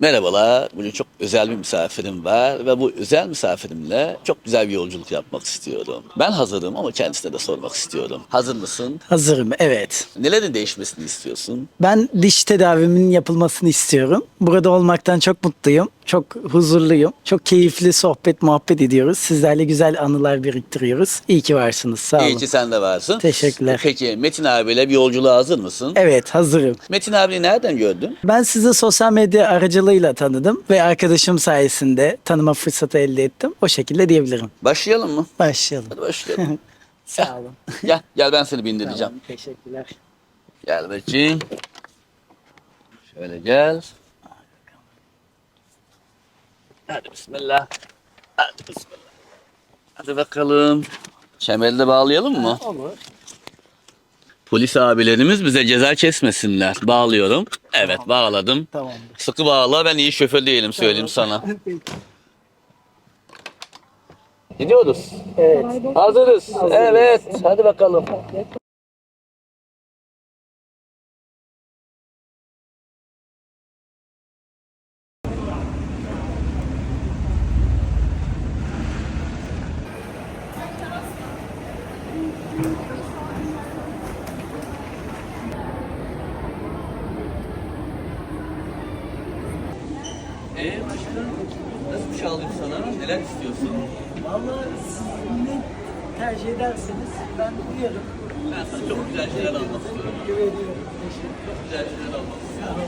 Merhabalar. Bugün çok özel bir misafirim var ve bu özel misafirimle çok güzel bir yolculuk yapmak istiyorum. Ben hazırım ama kendisine de sormak istiyorum. Hazır mısın? Hazırım, evet. Nelerin değişmesini istiyorsun? Ben diş tedavimin yapılmasını istiyorum. Burada olmaktan çok mutluyum. Çok huzurluyum. Çok keyifli sohbet, muhabbet ediyoruz. Sizlerle güzel anılar biriktiriyoruz. İyi ki varsınız. Sağ olun. İyi ki sen de varsın. Teşekkürler. Peki Metin abiyle bir yolculuğa hazır mısın? Evet, hazırım. Metin abini nereden gördün? Ben sizi sosyal medya aracılığıyla tanıdım ve arkadaşım sayesinde tanıma fırsatı elde ettim. O şekilde diyebilirim. Başlayalım mı? Başlayalım. Hadi başlayalım. Sağ olun. gel, gel ben seni bindireceğim. Tamam, teşekkürler. Gel bakayım. Şöyle gel. Hadi bismillah. Hadi bismillah. Hadi bakalım. Kemeri de bağlayalım mı? Olur. Polis abilerimiz bize ceza kesmesinler. Bağlıyorum. Evet bağladım. Tamamdır. Sıkı bağla ben iyi şoför değilim söyleyeyim sana. Gidiyoruz. Evet. Hazırız. Evet. Hadi bakalım. Alayım sana? Neler istiyorsun? Vallahi siz ne tercih ederseniz ben uyarım. Ben sana çok güzel şeyler almak istiyorum. Güveniyorum. Çok güzel şeyler almak istiyorum.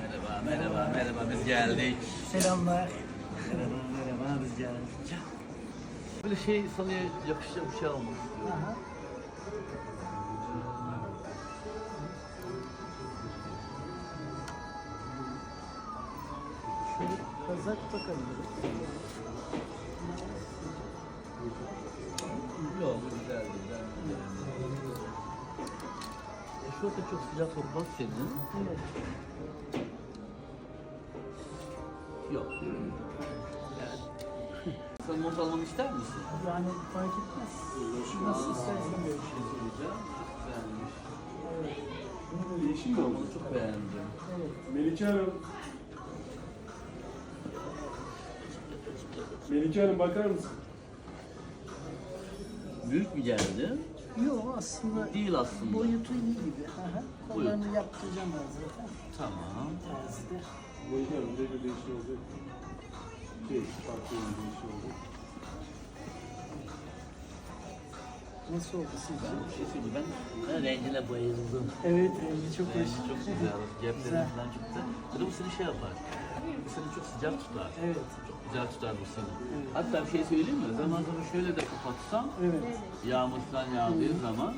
Merhaba, merhaba, merhaba. Biz geldik. Selamlar. Merhaba, merhaba. Biz geldik. Böyle şey sana yakışacak bir şey almak istiyorum. Aha. Şöyle kazak takabiliriz. Yok, güzel, güzel. E, şurada çok sıcak olmaz senin. Evet. Yok. Sen mont almamı ister misin? Yani fark etmez. Nasıl istersen. Bir şey söyleyeceğim. Beğenmiş. Evet. Yeşil mi oldu? Çok beğendim. Evet. Melike Hanım. Melike Hanım bakar mısın? Büyük mü geldi? Yok aslında Değil aslında. boyutu iyi gibi. Aha. Kollarını yaptıracağım ben zaten. Tamam. Terzide. Melike Hanım bir değişik olacak. Farklı bir değişik olacak. Nasıl oldu sizce? Ben, ben rengine bayıldım. Evet rengi çok hoş. Rengi çok güzel. Güzel. çıktı. Bir de bu seni şey yapar. Bu seni çok sıcak tutar. Evet. Çok güzel tutar bu seni. Hatta bir şey söyleyeyim mi? Zaman zaman şöyle de kapatsam Evet. yağmur falan yağdığı zaman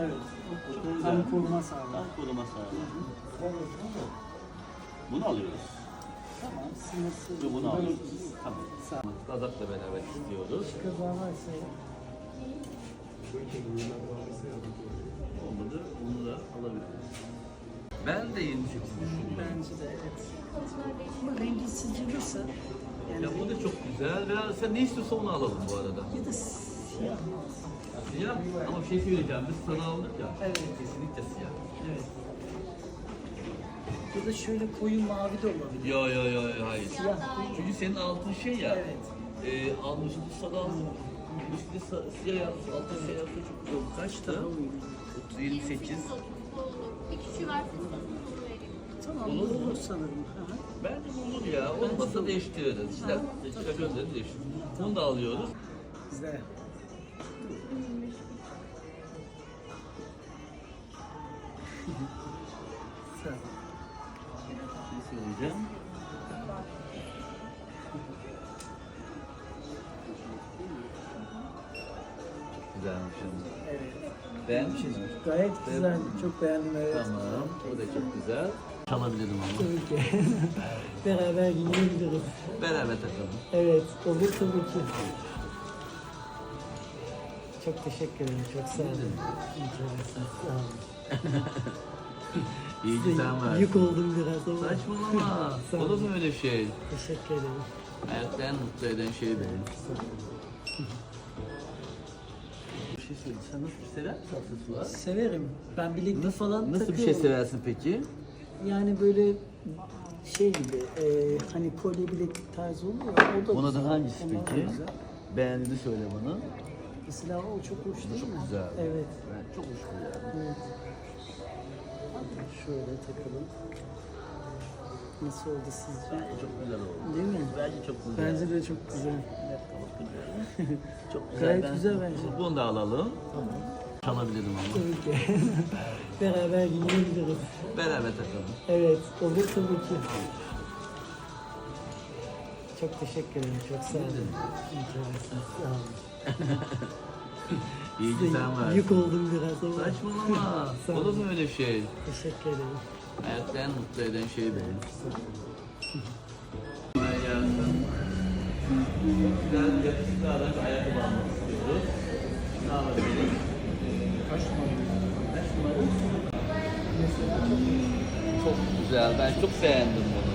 Evet. Çok Tam güzel. koruma sağlar. tam koruma sağlar. Bunu alıyoruz. Tamam. Sınırsız. De bunu alıyoruz. Tamam. Sağ ol. Kazakla beraber istiyoruz. Kaza varsa ya. Olmadı. Bunu da alabiliriz. Ben de yeni çekim düşünüyorum. Bence de evet. Ama rengi sizce nasıl? Yani Ya bu da çok güzel. Biraz sen ne istiyorsan onu alalım bu arada. ya da siyah. Siyah ama bir şey söyleyeceğim. Biz sana aldık ya. Evet. Kesinlikle siyah. Evet. Ya da şöyle koyu mavi de olabilir. Yo yo yo yo hayır. Siyah değil. Çünkü senin altın şey ya. Evet. E, almışsın sana almış. Üstüne sa- siyah yapmış, altın siyah yapmış çok güzel oldu. Kaçtı? 30, 28. Bir kişi varsa Tamam Olur olur sanırım. Aha. Bence olur ya. Olmasa değiştiririz. İşte şoförleri değiştiririz. Bunu da alıyoruz. Güzel. Çok güzelmiş ama. Evet. Beğendin mi? Gayet güzel. Çok beğendim evet. Tamam. O da çok güzel. Çalabilirim ama. Tabii ki. Beraber gidebiliriz. Beraber takalım. Evet, olur tabii ki. Çok teşekkür ederim. Çok sağ olun. Enteresan. Sağ olun. İyi Size Yük oldum biraz ama. Saçmalama. Sağ Olur mu öyle şey? Teşekkür ederim. Hayatta en mutlu eden şey benim. Bir şey söyle. Sen nasıl bir sever misin tatlı sular? Severim. Ben bilekli falan Nasıl bir şey seversin peki? Yani böyle şey gibi e, hani kolye bileklik tarzı oluyor. ya, O da Ona da hangisi Onlar peki? güzel. Beğendiğini söyle bana. Mesela o çok hoş değil Çok mi? güzel. Evet. Ben çok hoş bu ya. evet. Şöyle takalım. Nasıl oldu sizce? Bence çok güzel oldu. Değil mi? Bence çok güzel. Bence de çok güzel. Çok güzel. Gayet Ben- güzel bence. Bunu da alalım. Tamam. Çalabilirim ama. Ki. Beraber giyinebiliriz. Beraber takalım. Evet, olur tabii ki. Çok teşekkür ederim, çok sağ olun. İyi ki varsınız, Sağ olun. İyi ki sen var. Yük oldum biraz ama. Saçmalama. Sağ. Olur mu öyle şey? Teşekkür ederim. Hayatta en mutlu eden şey benim. Gelsin. Güzel yakışıklı adam bir ayakkabı almak istiyoruz. Ne alabiliriz? Kaç numara? Kaç numara? Çok güzel. Ben çok beğendim bunu.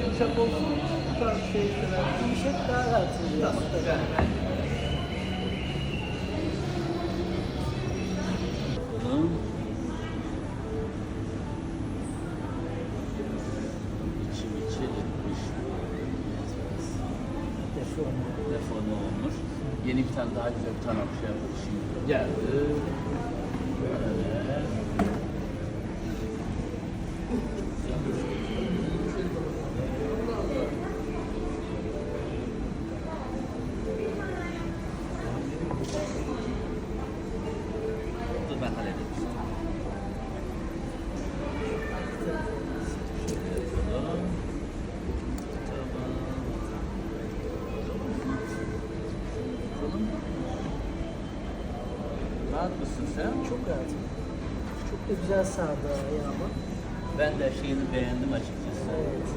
Yumuşak olsun, tarz şey sever. Yumuşak daha rahat oluyor. Olmuş. Yeni bir tane daha güzel bir tane bir şey yapalım şimdi. Geldi. Evet. Dur ben halledeyim. Rahat mısın sen? Çok. Çok da güzel sardı ayağıma. Ben de şeyini beğendim açıkçası. Evet.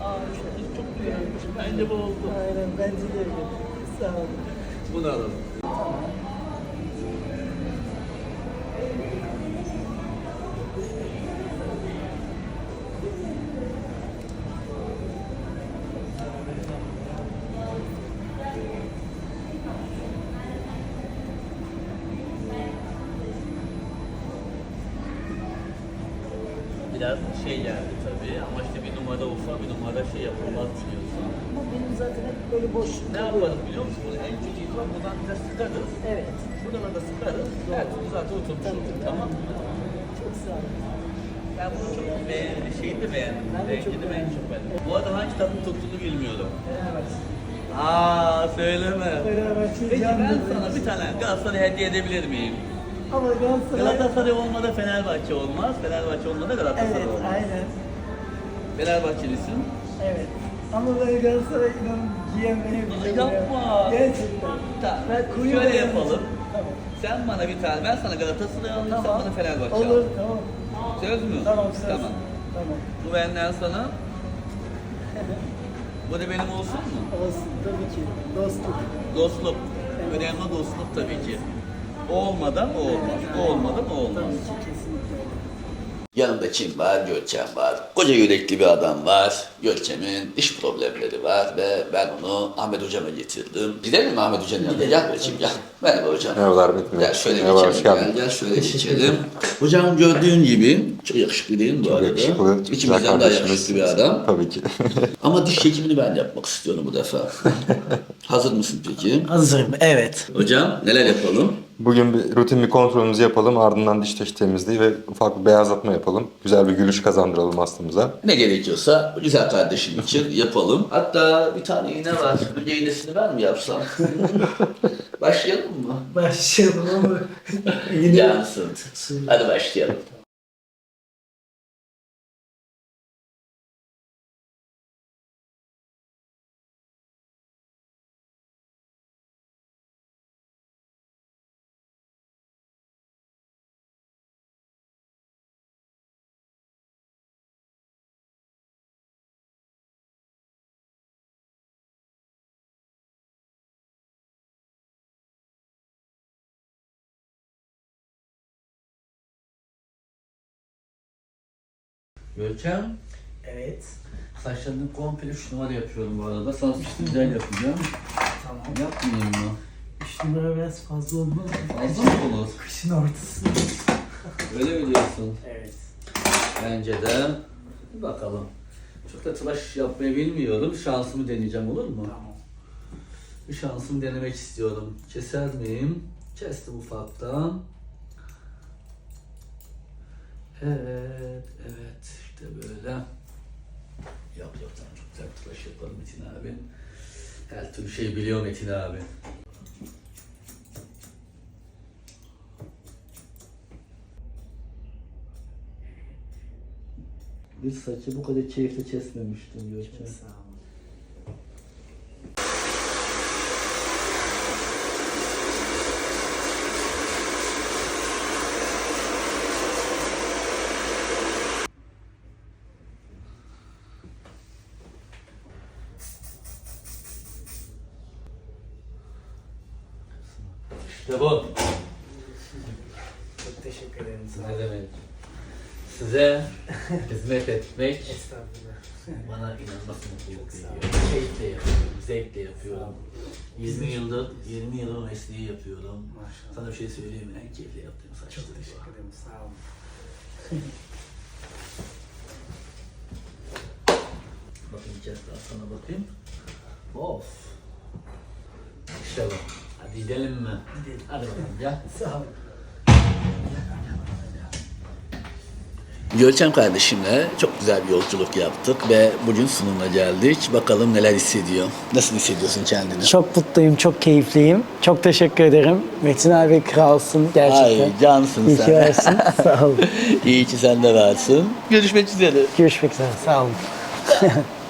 Aa çok güzelmiş. Bence bu oldu. Aynen, bence de öyle. Sağ olun. Bunu alalım. Biraz şey geldi tabii ama işte bir numara ufak bir numara şey yapılmaz biliyorsun. Ama benim zaten hep böyle boş. Ne yaparız biliyor musun? Bunu en kötü ihtimal buradan biraz sıkarız. Evet. Şuradan da sıkarız. Her türlü zaten oturmuş olur. Tamam mı? Çok sağ olun. Ben bunu çok beğendim. Şeyini de beğendim. Ben de çok beğendim. çok beğendim. Bu arada hangi takım tuttuğunu bilmiyorum. Beraber. Aa söyleme. Peki ben sana bir tane Galatasaray hediye edebilir miyim? Ama Galatasaray... Galatasaray olmadı Fenerbahçe olmaz. Fenerbahçe olmadı Galatasaray Evet, olmaz. aynen. Fenerbahçelisin. Evet. Ama ben Galatasaray inanın giyemeyebilirim. ya. Yapma. Gerçekten. Tamam. Ben koyu Şöyle yapalım. Tamam. Sen bana bir tane, ben sana Galatasaray alayım, sen Tamam. bana Fenerbahçe al. Olur, tamam. Söz mü? Tamam, söz. Tamam. Tamam. Bu benden sana. Bu da benim olsun mu? Olsun, tabii ki. Dostluk. Dostluk. Önemli dostluk tabii ki. O olmadan o olmaz. O olmadan o olmaz. Yanımda kim var? Görkem var. Koca yürekli bir adam var. Görkem'in diş problemleri var ve ben onu Ahmet Hocam'a getirdim. Gidelim mi Ahmet Hoca'nın yanına? Gel bakayım gel. Merhaba hocam. Merhabalar Metin Bey. Gel şöyle Merhaba, geçelim. Gel, geldin. gel şöyle geçelim. Hocam gördüğün gibi çok yakışıklı değil mi bu arada? Yakışıklı, güzel İkimizden daha kardeşimiz. yakışıklı bir adam. Tabii ki. Ama diş çekimini ben yapmak istiyorum bu defa. Hazır mısın peki? Hazırım, evet. Hocam neler yapalım? Bugün bir rutin bir kontrolümüzü yapalım. Ardından diş taşı temizliği ve ufak bir beyazlatma yapalım. Güzel bir gülüş kazandıralım hastamıza. Ne gerekiyorsa bu güzel kardeşim için yapalım. Hatta bir tane iğne var. Önce iğnesini ben mi yapsam? Başlayalım mı? Başlayalım ama... Yine... Yansın. Hadi başlayalım. Görkem, Evet. saçlarını komple 3 numara yapıyorum bu arada. Sana üstü güzel yapacağım. Tamam. Yapmayayım mı? 3 numara biraz fazla olmaz mı? Fazla mı olur? Kışın ortası. Öyle mi diyorsun? Evet. Bence de. Bir bakalım. Çok da tıraş yapmayı bilmiyorum. Şansımı deneyeceğim olur mu? Tamam. Bir şansımı denemek istiyorum. Keser miyim? Kestim ufaktan. Evet, evet. İşte böyle. Yap yap tamam çok güzel tıraş yaparım Metin abi. Her türlü şey biliyor Metin abi. Bir saçı bu kadar keyifle kesmemiştim Görkem. Sağ olun. İşte bu. Çok teşekkür ederim. Sağ Ne olun. demek? Size hizmet etmek Estağfurullah. bana inanılmaz mutluluk veriyor. Keyifle yapıyorum, zevkle yapıyorum. 20 yıldır, 20 yıldır mesleği yapıyorum. Maşallah. Sana bir şey söyleyeyim mi? En keyifli yaptığım saçları Çok bu. teşekkür ederim. Sağ olun. Bakın bir kez daha sana bakayım. Of. İşte bu. Hadi gidelim mi? Gidelim. Hadi bakalım gel. Sağ olun. Görkem kardeşimle çok güzel bir yolculuk yaptık ve bugün sunumuna geldik. Bakalım neler hissediyor. Nasıl hissediyorsun kendini? Çok mutluyum, çok keyifliyim. Çok teşekkür ederim. Metin abi kralsın gerçekten. Ay cansın İyi ki sen. varsın. Sağ olun. İyi ki sen de varsın. Görüşmek üzere. Görüşmek üzere. Sağ olun.